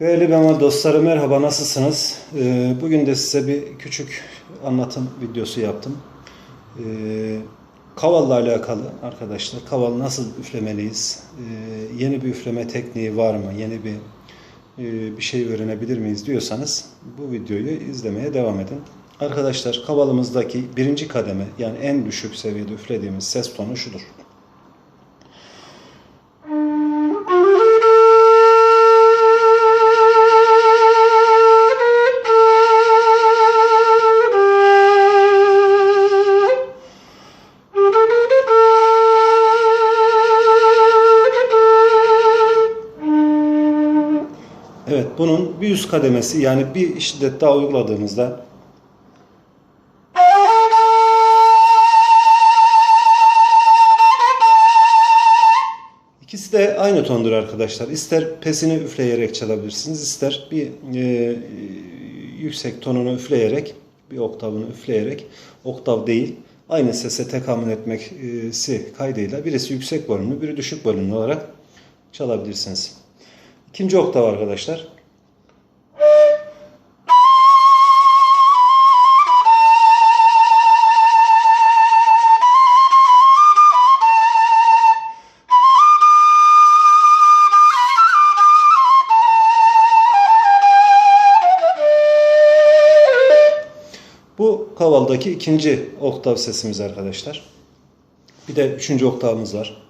Değerli Bema dostları merhaba nasılsınız? Ee, Bugün de size bir küçük anlatım videosu yaptım. Ee, Kavalla alakalı arkadaşlar. Kaval nasıl üflemeliyiz? Ee, Yeni bir üfleme tekniği var mı? Yeni bir e, bir şey öğrenebilir miyiz diyorsanız bu videoyu izlemeye devam edin. Arkadaşlar kavalımızdaki birinci kademe yani en düşük seviyede üflediğimiz ses tonu şudur. Evet, bunun bir üst kademesi yani bir şiddet daha uyguladığımızda İkisi de aynı tondur arkadaşlar. İster pesini üfleyerek çalabilirsiniz, ister bir e, yüksek tonunu üfleyerek, bir oktavını üfleyerek, oktav değil, aynı sese tekamül etmesi kaydıyla birisi yüksek volümlü, biri düşük volümlü olarak çalabilirsiniz. İkinci oktav arkadaşlar. Bu kavaldaki ikinci oktav sesimiz arkadaşlar. Bir de üçüncü oktavımız var.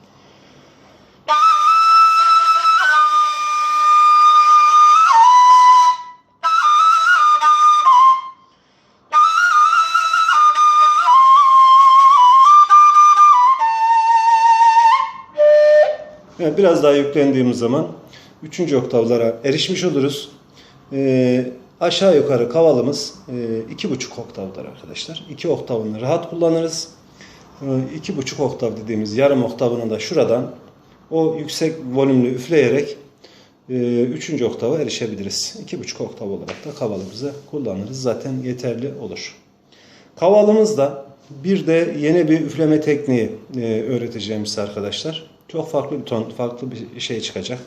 Biraz daha yüklendiğimiz zaman üçüncü oktavlara erişmiş oluruz. Ee, aşağı yukarı kavalımız e, iki buçuk oktavdır arkadaşlar. İki oktavını rahat kullanırız. Ee, iki buçuk oktav dediğimiz yarım oktavını da şuradan o yüksek volümlü üfleyerek e, üçüncü oktava erişebiliriz. İki buçuk oktav olarak da kavalımızı kullanırız. Zaten yeterli olur. Kavalımızda bir de yeni bir üfleme tekniği e, öğreteceğim size arkadaşlar. Çok farklı bir ton, farklı bir şey çıkacak.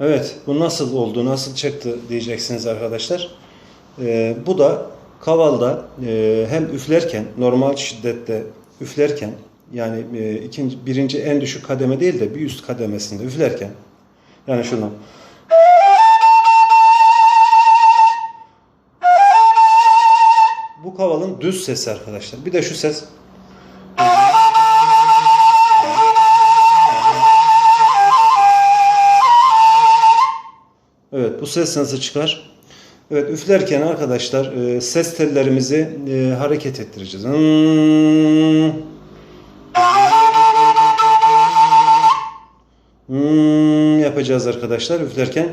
Evet, bu nasıl oldu, nasıl çıktı diyeceksiniz arkadaşlar. Ee, bu da kavalda e, hem üflerken, normal şiddette üflerken, yani e, ikinci, birinci en düşük kademe değil de bir üst kademesinde üflerken, yani şunu bu kavalın düz sesi arkadaşlar. Bir de şu ses Evet bu ses nasıl çıkar? Evet üflerken arkadaşlar e, ses tellerimizi e, hareket ettireceğiz. Hmm. Hmm yapacağız arkadaşlar üflerken.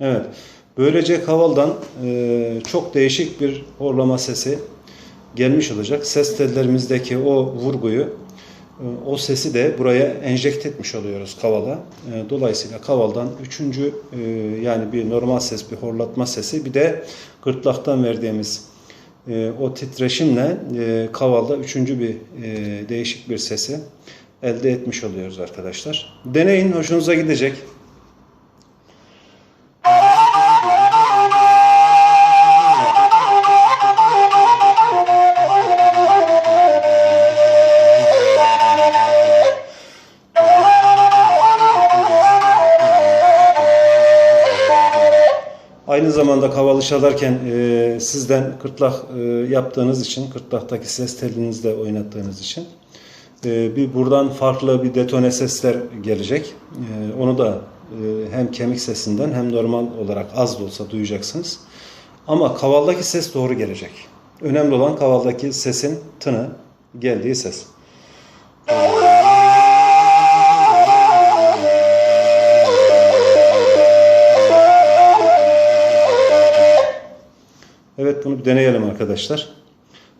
Evet. Böylece kavaldan e, çok değişik bir horlama sesi gelmiş olacak. Ses tellerimizdeki o vurguyu, o sesi de buraya enjekte etmiş oluyoruz kavala. E, Dolayısıyla kavaldan üçüncü e, yani bir normal ses, bir horlatma sesi bir de gırtlaktan verdiğimiz e, o titreşimle e, kavalda üçüncü bir değişik bir sesi elde etmiş oluyoruz arkadaşlar. Deneyin, hoşunuza gidecek. Aynı zamanda kavalı çalarken e, sizden kırtlak e, yaptığınız için, kırtlaktaki ses telinizle oynattığınız için e, bir buradan farklı bir detone sesler gelecek. E, onu da e, hem kemik sesinden hem normal olarak az da olsa duyacaksınız. Ama kavaldaki ses doğru gelecek. Önemli olan kavaldaki sesin tını, geldiği ses. Evet bunu bir deneyelim arkadaşlar.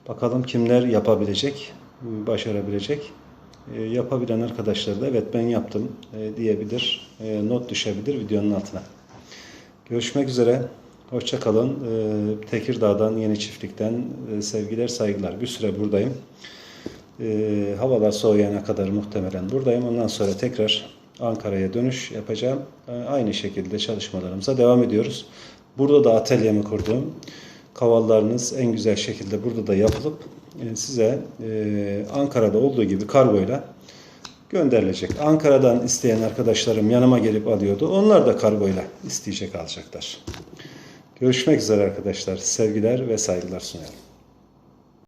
Bakalım kimler yapabilecek, başarabilecek. E, yapabilen arkadaşlar da evet ben yaptım e, diyebilir, e, not düşebilir videonun altına. Görüşmek üzere. Hoşça kalın. E, Tekirdağ'dan, Yeni Çiftlik'ten e, sevgiler, saygılar. Bir süre buradayım. E, havalar soğuyana kadar muhtemelen buradayım. Ondan sonra tekrar Ankara'ya dönüş yapacağım. E, aynı şekilde çalışmalarımıza devam ediyoruz. Burada da atölyemi kurdum. Kavallarınız en güzel şekilde burada da yapılıp e, size e, Ankara'da olduğu gibi kargoyla gönderilecek. Ankara'dan isteyen arkadaşlarım yanıma gelip alıyordu. Onlar da kargoyla isteyecek alacaklar. Görüşmek üzere arkadaşlar. Sevgiler ve saygılar sunuyorum.